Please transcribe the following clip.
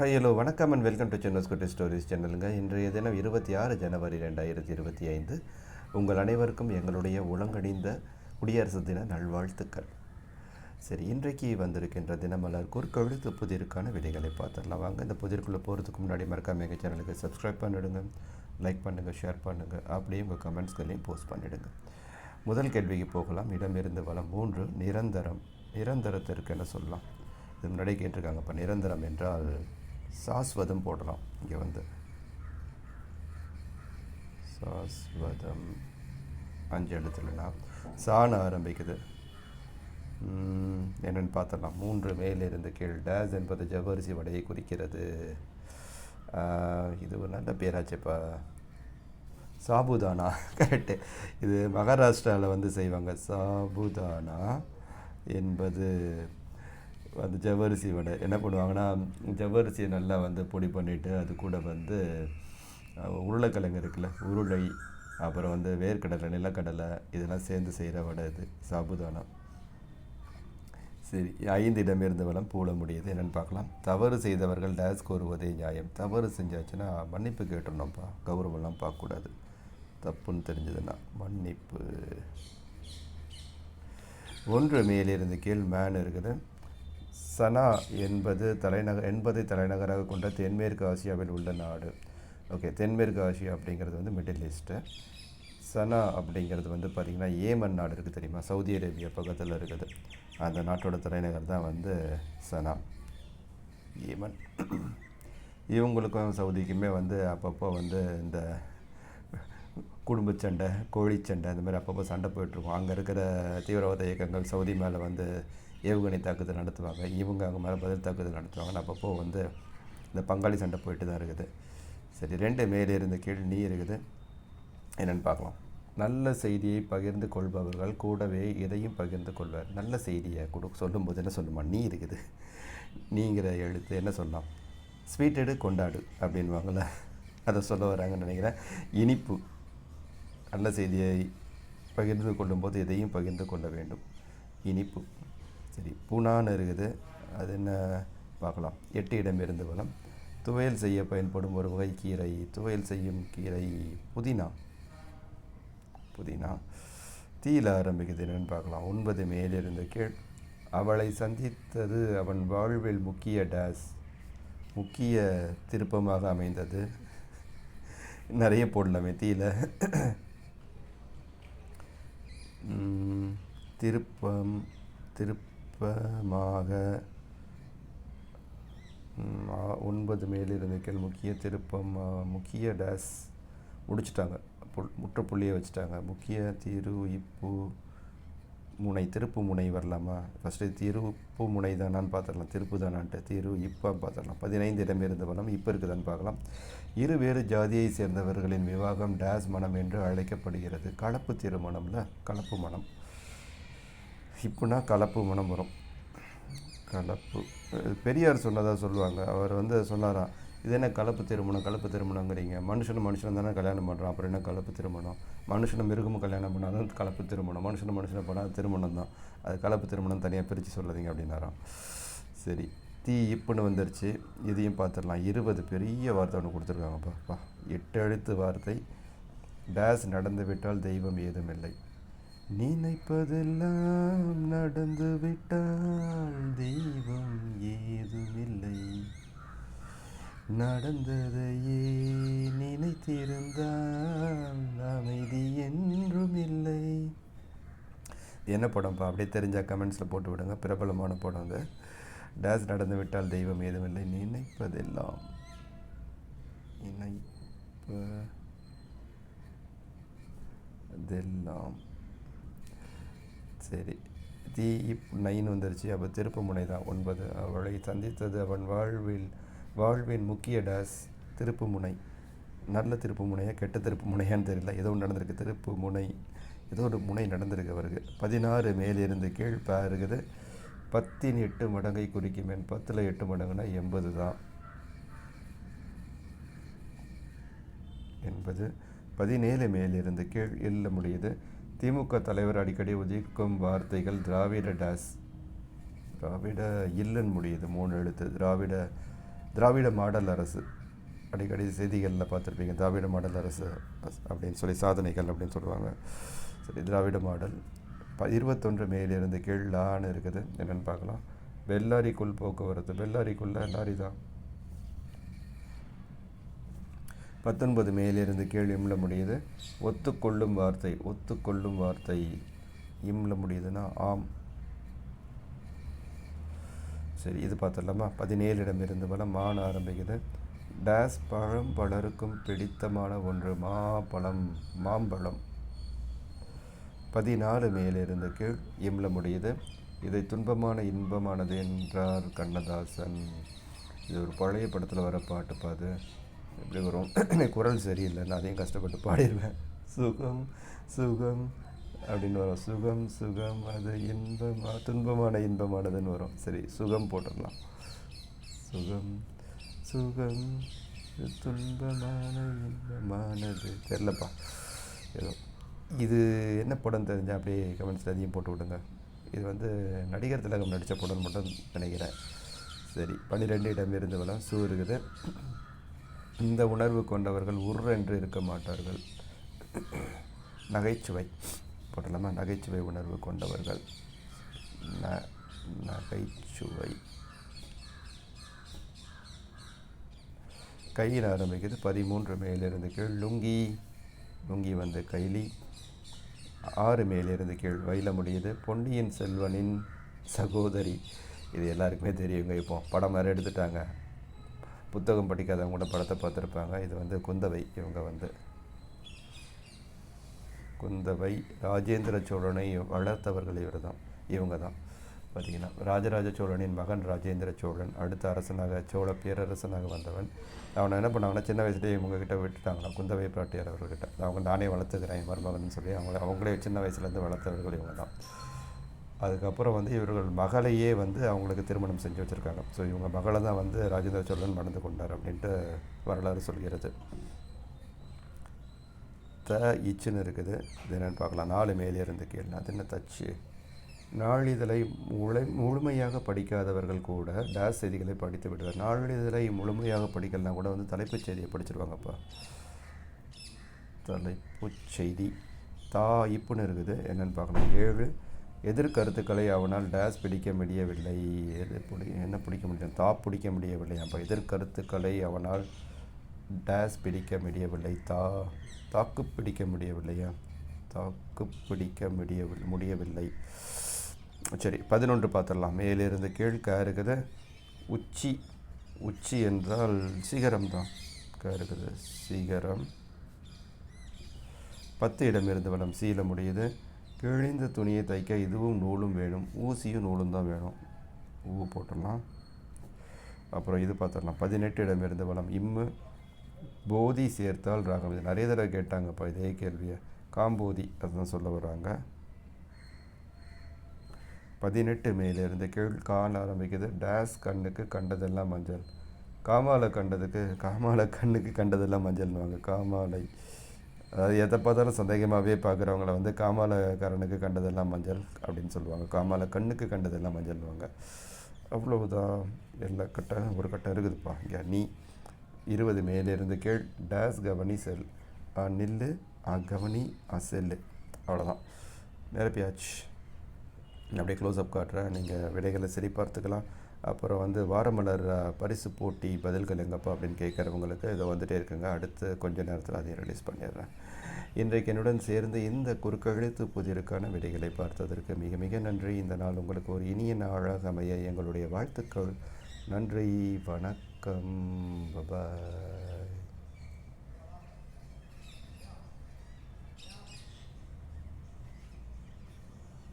Hi hello வணக்கம் and welcome to சென்னஸ் குட்டி ஸ்டோரிஸ் சேனலுங்க இன்றைய தினம் இருபத்தி ஆறு ஜனவரி ரெண்டாயிரத்தி இருபத்தி ஐந்து. உங்கள் அனைவருக்கும் எங்களுடைய உலங்கணிந்த குடியரசு தின நல்வாழ்த்துக்கள். சரி இன்றைக்கு வந்திருக்கின்ற தினமலர் குறுக்கெழுத்து புதிருக்கான விடைகளை பார்த்துடலாம். வாங்க இந்த புதிருக்குள்ளே போகிறதுக்கு முன்னாடி மறக்காம எங்கள் சேனலுக்கு சப்ஸ்கிரைப் பண்ணிவிடுங்க லைக் பண்ணுங்கள் ஷேர் பண்ணுங்கள் அப்படியே உங்கள் கமெண்ட்ஸ்களையும் போஸ்ட் பண்ணிவிடுங்க முதல் கேள்விக்கு போகலாம். இடமிருந்து வளம் மூன்று நிரந்தரம். நிரந்தரத்திற்கு என்ன சொல்லலாம்? இது முன்னாடி கேட்டிருக்காங்க. இப்போ நிரந்தரம் என்றால் சாஸ்வதம் போடலாம் இங்கே வந்து. சாஸ்வதம். அஞ்சு இடத்துலனா சாண ஆரம்பிக்குது. என்னென்னு பார்த்துடலாம் பார்த்தலாம் மூன்று மேலிருந்து கீழ் டேஸ் என்பது ஜவ்வரிசி வடையை குறிக்கிறது. இது ஒரு நல்ல பேராச்சேப்பா சாபுதானா? கரெக்டு இது மகாராஷ்டிராவில் வந்து செய்வாங்க. சாபுதானா என்பது அந்த ஜவ்வரிசி வடை. என்ன பண்ணுவாங்கன்னா ஜவ்வரிசியை நல்லா வந்து பொடி பண்ணிவிட்டு அது கூட வந்து உருளைக்கிழங்கு இருக்குல்ல உருளை அப்புறம் வந்து வேர்க்கடலை நிலக்கடலை இதெல்லாம் சேர்ந்து செய்கிற வடை இது சாபுதானா. சரி ஐந்து இடமிருந்து வளம் பூல முடியுது. என்னென்னு பார்க்கலாம். தவறு செய்தவர்கள் டேஸ் கோருவதே நியாயம். தவறு செஞ்சாச்சுன்னா மன்னிப்பு கேட்டுடணும்ப்பா கௌரவம்லாம் பார்க்கக்கூடாது. தப்புன்னு தெரிஞ்சதுன்னா மன்னிப்பு. ஒன்று மேலிருந்து கீழ் மேன் இருக்குது. சனா என்பது தலைநகர் என்பதை தலைநகராக கொண்ட தென்மேற்கு ஆசியாவில் உள்ள நாடு. ஓகே தென்மேற்கு ஆசியா அப்படிங்கிறது வந்து மிடில் ஈஸ்ட்டு சனா அப்படிங்கிறது வந்து பார்த்திங்கன்னா ஏமன் நாடு இருக்குது தெரியுமா? சவுதி அரேபியா பக்கத்தில் இருக்குது. அந்த நாட்டோட தலைநகர் தான் வந்து சனா. ஏமன். இவங்களுக்கும் சவுதிக்குமே வந்து அப்பப்போ வந்து இந்த குடும்ப சண்டை கோழி சண்டை அந்த மாதிரி அப்பப்போ சண்டை போயிட்டுருக்கும் அங்கே இருக்கிற தீவிரவாத இயக்கங்கள் சவுதி மேலே வந்து ஏவுகணை தாக்குதல் நடத்துவாங்க இவங்க அவங்க மேலே பதில் தாக்குதல் நடத்துவாங்க அப்பப்போ வந்து இந்த பங்காளி சண்டை போயிட்டு தான் இருக்குது. சரி ரெண்டு மேலே இருந்த கீழ் நீ இருக்குது. என்னென்னு பார்க்கலாம். நல்ல செய்தியை பகிர்ந்து கொள்பவர்கள் கூடவே இதையும் பகிர்ந்து கொள்வார். நல்ல செய்தியை கொடு சொல்லும்போது என்ன சொல்லுமா? நீ இருக்குது. நீங்கிற எழுத்து என்ன சொல்லலாம்? ஸ்வீட் எடு கொண்டாடு அப்படின்வாங்கள அதை சொல்ல வராங்கன்னு நினைக்கிறேன். இனிப்பு. நல்ல செய்தியை பகிர்ந்து கொள்ளும்போது எதையும் பகிர்ந்து கொள்ள வேண்டும். இனிப்பு. சரி புனான்னு இருக்குது. அது என்ன? பார்க்கலாம். எட்டு இடமிருந்து வளம். துவையல் செய்ய பயன்படும் ஒரு வகை கீரை. துவையல் செய்யும் கீரை புதினா. புதினா. தீயில ஆரம்பிக்குது என்னென்னு பார்க்கலாம். ஒன்பது மேலிருந்து கீழ். அவளை சந்தித்தது அவன் வாழ்வில் முக்கிய டேஸ். முக்கிய திருப்பமாக அமைந்தது. நிறைய போடலாமே தீயில. திருப்பம் திருப்ப விருப்பமாக ஒன்பது மேலிருந்து கீழ் முக்கிய திருப்பம் முக்கிய டேஸ் முடிச்சிட்டாங்க. புல் முற்றுப்புள்ளியை வச்சுட்டாங்க. முக்கிய திரு இப்பு முனை திருப்பு முனை வரலாமா? ஃபஸ்ட்டு திருப்பு முனை தானான்னு பார்த்துடலாம். திருப்பு தானான்ட்டு திரு இப்போ பார்த்துடலாம். பதினைந்து இடமிருந்து வரலாம் இப்போ இருக்குதான்னு பார்க்கலாம். இரு வேறு ஜாதியை சேர்ந்தவர்களின் விவாகம் டேஸ் மனம் என்று அழைக்கப்படுகிறது. கலப்பு திருமணம்ல கலப்பு மனம். ஹிப்புனா கலப்பு மனம் வரும். கலப்பு. பெரியார் சொன்னதாக சொல்லுவாங்க. அவர் வந்து சொன்னாராம் இது என்ன கலப்பு திருமணம்? கலப்பு திருமணங்கிறீங்க. மனுஷனும் மனுஷனும் தானே கல்யாணம் பண்ணுறான் அப்புறம் என்ன கலப்பு திருமணம்? மனுஷனும் மிருகமும் கல்யாணம் பண்ணால் தான் கலப்பு திருமணம். மனுஷனும் மனுஷனை பண்ணால் திருமணம் தான். அது கலப்பு திருமணம் தனியாக பிரித்து சொல்லாதீங்க அப்படின்னாராம். சரி. தீ இப்புன்னு வந்துருச்சு. இதையும் பார்த்துடலாம் இருபது பெரிய வார்த்தை ஒன்று கொடுத்துருக்காங்கப்பா. எட்டு எழுத்து வார்த்தை. டேஸ் நடந்து விட்டால் தெய்வம் ஏதுமில்லை நினைப்பதெல்லாம் நடந்து விட்டால் தெய்வம் ஏதுமில்லை. நடந்ததையே நினைத்திருந்தால் அமைதி என்றும் இல்லை என்ன படம்ப்பா? அப்படியே தெரிஞ்சால் கமெண்ட்ஸில் போட்டு விடுங்க. பிரபலமான படம் அது டேஸ் நடந்து விட்டால் தெய்வம் ஏதுமில்லை. நினைப்பதெல்லாம் நினைப்ப அதெல்லாம் சரி. தீ நைன் வந்துருச்சு. அப்போ திருப்பு முனை தான். ஒன்பது. அவளை சந்தித்தது அவன் வாழ்வில் வாழ்வின் முக்கிய டேஸ் திருப்பு முனை. நல்ல திருப்புமுனையா கெட்ட திருப்பு முனையான்னு தெரியல. ஏதோ ஒன்று நடந்திருக்கு. திருப்பு முனை. ஏதோ ஒரு முனை நடந்திருக்கு அவருக்கு. பதினாறு மேலிருந்து கீழ் பா இருக்குது பத்தின் எட்டு மடங்கை குறிக்கும் என் பத்தில் எட்டு மடங்குனா எண்பது தான். என்பது பதினேழு மேலிருந்து கீழ் இல்ல முடியுது. திமுக தலைவர் அடிக்கடி உதிக்கும் வார்த்தைகள் திராவிட டாஸ். திராவிட இல்லன் முடியுது மூணு எழுத்து. திராவிட திராவிட மாடல் அரசு. அடிக்கடி செய்திகளில் பார்த்துருப்பீங்க திராவிட மாடல் அரசு அப்படின்னு சொல்லி சாதனைகள் அப்படின்னு சொல்லுவாங்க. சரி திராவிட மாடல். ப இருபத்தொன்று மேலிருந்து கீழ் லான்னு இருக்குது. என்னென்னு பார்க்கலாம். வெள்ளாரிக்குள் போக்குவரத்து. வெள்ளாரிக்குள்ளே லாரி தான். பத்தொன்பது மேலிருந்து கீழ் இம்ல முடியுது. ஒத்துக்கொள்ளும் வார்த்தை ஒத்துக்கொள்ளும் வார்த்தை இம்ல முடியுதுன்னா ஆம். சரி இது பார்த்துடலாமா? பதினேழிடம் இருந்து பலம் மான ஆரம்பிக்குது. டேஸ் பழம் பலருக்கும் பிடித்தமான ஒன்று மாப்பழம் மாம்பழம். பதினாலு மேலிருந்து கீழ் இம்ல முடியுது. இதை துன்பமான இன்பமானது என்றார் கண்ணதாசன். இது ஒரு பழைய படத்தில் வர பாட்டு பாது. எப்படி வரும் எனக்கு குரல் சரியில்லை. நான் அதையும் கஷ்டப்பட்டு பாடிடுவேன் சுகம் சுகம் அப்படின்னு வரும். சுகம் சுகம் அது இன்பமா துன்பமான இன்பமானதுன்னு வரும். சரி சுகம் போட்டுடலாம். சுகம் சுகம் துன்பமான இன்பமானது. தெரிலப்பா. ஏதோ. இது என்ன படம் தெரிஞ்சால் அப்படியே கமெண்ட்ஸில் அதையும் போட்டு விடுங்க. இது வந்து நடிகர் திலகம் நடித்த படம் மட்டும் நினைக்கிறேன். சரி பன்னிரெண்டு இடம் இருந்து வளம் சூ இருக்குது. இந்த உணர்வு கொண்டவர்கள் உர் என்று இருக்க மாட்டார்கள். நகைச்சுவை போட்டலாமா நகைச்சுவை உணர்வு கொண்டவர்கள். ந நகைச்சுவை. கையில் ஆரம்பிக்குது பதிமூன்று மேலிருந்து கீழ் லுங்கி. லுங்கி வந்து கைலி. ஆறு மேலிருந்து கீழ் வயல முடியுது. பொன்னியின் செல்வனின் சகோதரி. இது எல்லாருக்குமே தெரியுங்க இப்போ. படம் வேறு எடுத்துட்டாங்க. புத்தகம் படிக்காதவங்க கூட படத்தை பார்த்துருப்பாங்க. இது வந்து குந்தவை. இவங்க வந்து குந்தவை ராஜேந்திர சோழனை வளர்த்தவர்கள் இவர் தான் இவங்க தான். பார்த்தீங்கன்னா ராஜராஜ சோழனின் மகன் ராஜேந்திர சோழன் அடுத்த அரசனாக சோழ பேரரசனாக வந்தவன். அவனை என்ன பண்ணாங்கன்னா சின்ன வயசுலேயே இவங்ககிட்ட விட்டுட்டாங்களாம். குந்தவை பிராட்டியார் அவர்கிட்ட. அவங்க நானே வளர்த்துக்கிறேன் மருமகன் சொல்லி அவங்கள அவங்களே சின்ன வயசுலேருந்து வளர்த்தவர்கள் இவங்க தான். அதுக்கப்புறம் வந்து இவர்கள் மகளையே வந்து அவங்களுக்கு திருமணம் செஞ்சு வச்சுருக்காங்க. ஸோ இவங்க மகளை தான் வந்து ராஜேந்திர சோழன் மணந்து கொண்டார் அப்படின்ட்டு வரலாறு சொல்கிறது. த இச்சுன்னு இருக்குது. இது என்னென்னு பார்க்கலாம். நாலு மேலே இருந்து கீழ். அது என்ன தச்சு. நாளிதழை முழு முழுமையாக படிக்காதவர்கள் கூட டேஸ் செய்திகளை படித்து விடுவார். நாளிதழை முழுமையாக படிக்கலனா கூட வந்து தலைப்புச் செய்தியை படிச்சிருவாங்கப்பா. தலைப்புச் செய்தி. தா இப்புன்னு இருக்குது. என்னென்னு பார்க்கலாம். ஏழு. எதிர்கருத்துக்களை அவனால் டேஸ் பிடிக்க முடியவில்லை. எது பிடி என்ன பிடிக்க முடியும்? தா பிடிக்க முடியவில்லை. அப்போ எதிர்கருத்துக்களை அவனால் டேஸ் பிடிக்க முடியவில்லை. தா தாக்கு பிடிக்க முடியவில்லையா? தாக்கு பிடிக்க முடியவில்லை முடியவில்லை. சரி பதினொன்று பார்த்துடலாம். மேலிருந்து கீழ் க இருக்குது உச்சி உச்சி என்றால் சிகரம் தான். க சிகரம். பத்து இடமிருந்து வளம் சீல முடியுது. கிழிந்த துணியை தைக்க இதுவும் நூலும் வேணும். ஊசியும் நூலும் தான் வேணும். ஊ போட்டுடலாம். அப்புறம் இது பார்த்துடலாம். பதினெட்டு இடமிருந்து வளம். இம்மு போதி சேர்த்தால் ராகம். இது நிறைய தடவை கேட்டாங்கப்பா இதே கேள்வியை. காம்போதி அதுதான் சொல்ல வர்றாங்க. பதினெட்டு மேலிருந்து கீழ் கான் ஆரம்பிக்குது. டேஸ் கண்ணுக்கு கண்டதெல்லாம் மஞ்சள். காமாலை கண்டதுக்கு காமாலை கண்ணுக்கு கண்டதெல்லாம் மஞ்சள்னுவாங்க. காமாலை. அதாவது எதை பார்த்தாலும் சந்தேகமாகவே பார்க்குறவங்கள வந்து காமாலக்காரனுக்கு கண்டதெல்லாம் மஞ்சள் அப்படின்னு சொல்லுவாங்க. காமாலை கண்ணுக்கு கண்டதெல்லாம் மஞ்சள்வாங்க அவ்வளவுதான். எல்லா கட்டம் ஒரு கட்டம் இருக்குதுப்பா. இங்கே நீ இருபது மேலேருந்து கேள். டேஸ் கவனி செல். ஆ நில்லு. ஆ கவனி. ஆ செல்லு. அவ்வளோதான் நிரப்பியாச்சு. அப்படியே க்ளோஸ்அப் காட்டுறேன். நீங்கள் விடைகளை சரி பார்த்துக்கலாம் அப்புறம் வந்து வாரமலர் பரிசு போட்டி பதில்கள் எங்கப்பா அப்படின்னு கேட்குறவங்களுக்கு இதை வந்துட்டே இருக்குங்க. அடுத்து கொஞ்ச நேரத்தில் அதையும் ரிலீஸ் பண்ணிடுறேன். இன்றைக்கு என்னுடன் சேர்ந்து இந்த குறுக்கெழுத்து புதிருக்கான விடைகளை பார்த்ததற்கு மிக மிக நன்றி. இந்த நாள் உங்களுக்கு ஒரு இனிய நாளாக அமைய எங்களுடைய வாழ்த்துக்கள். நன்றி வணக்கம். பபாய்